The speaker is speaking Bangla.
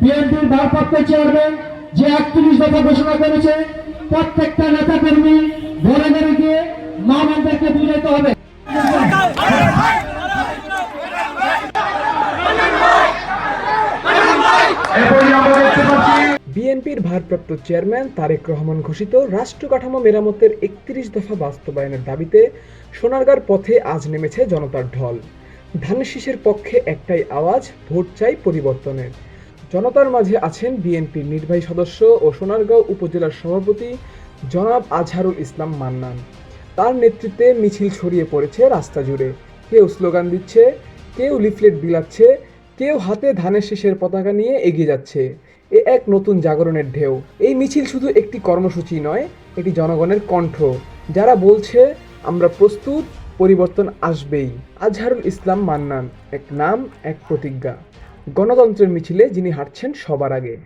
বিএনপির ভারপ্রাপ্ত চেয়ারম্যান যে একত্রিশ দফা ঘোষণা করেছে, প্রত্যেকটা নেতা কর্মী ঘরে ঘরে গিয়ে মা বোনদেরকে বুঝাইতে হবে। বিএনপির ভারপ্রাপ্ত চেয়ারম্যান তারেক রহমান ঘোষিত রাষ্ট্র কাঠামো মেরামতের একত্রিশ দফা বাস্তবায়নের দাবিতে সোনারগাঁর পথে আজ নেমেছে জনতার ঢল। ধানের শীষের পক্ষে একটাই আওয়াজ, ভোট চাই পরিবর্তনের। জনতার মাঝে আছেন বিএনপির নির্বাহী সদস্য ও সোনারগাঁও উপজেলার সভাপতি জনাব আজহারুল ইসলাম মান্নান। তার নেতৃত্বে মিছিল ছড়িয়ে পড়েছে রাস্তা জুড়ে। কেউ স্লোগান দিচ্ছে, কেউ লিফলেট বিলাচ্ছে, কেউ হাতে ধানের শীষের পতাকা নিয়ে এগিয়ে যাচ্ছে। এ এক নতুন জাগরণের ঢেউ। এই মিছিল শুধু একটি কর্মসূচি নয়, এটি জনগণের কণ্ঠ। যারা বলছে, আমরা প্রস্তুত পরিবর্তন আসবেই। আজহারুল ইসলাম মান্নান, এক নাম, এক প্রতিজ্ঞা। গণতন্ত্রের মিছিলে যিনি হাঁটছেন সবার আগে।